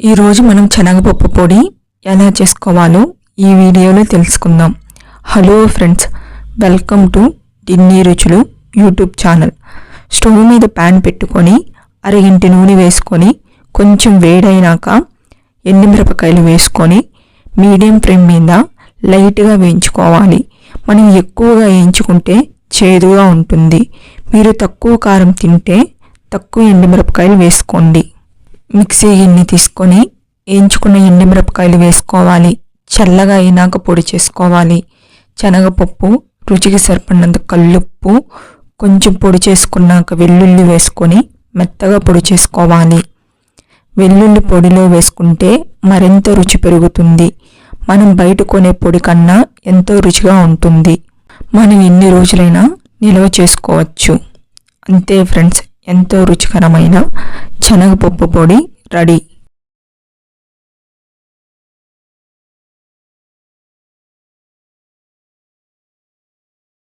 ఈరోజు మనం శనగపప్పు పొడి ఎలా చేసుకోవాలో ఈ వీడియోలో తెలుసుకుందాం. హలో ఫ్రెండ్స్ వెల్కమ్ టు డిన్నీ రుచులు యూట్యూబ్ ఛానల్ స్టవ్ మీద ప్యాన్ పెట్టుకొని అరగింటి నూనె వేసుకొని కొంచెం వేడైనాక ఎండుమిరపకాయలు వేసుకొని మీడియం ఫ్లేమ్ మీద లైట్గా వేయించుకోవాలి. మనం ఎక్కువగా వేయించుకుంటే చేదుగా ఉంటుంది. మీరు తక్కువ కారం తింటే తక్కువ ఎండుమిరపకాయలు వేసుకోండి. మిక్సీ గిన్నె తీసుకొని వేయించుకున్న ఎండుమిరపకాయలు వేసుకోవాలి. చల్లగా అయినాక పొడి చేసుకోవాలి. శనగపప్పు రుచికి సరిపడినంత కల్లుప్పు కొంచెం పొడి చేసుకున్నాక వెల్లుల్లి వేసుకొని మెత్తగా పొడి చేసుకోవాలి. వెల్లుల్లి పొడిలో వేసుకుంటే మరింత రుచి పెరుగుతుంది. మనం బయట కొనే పొడి కన్నా ఎంతో రుచిగా ఉంటుంది. మనం ఎన్ని రోజులైనా నిల్వ చేసుకోవచ్చు. అంతే ఫ్రెండ్స్ ఎంతో రుచికరమైన శనగపప్పు పొడి రెడీ.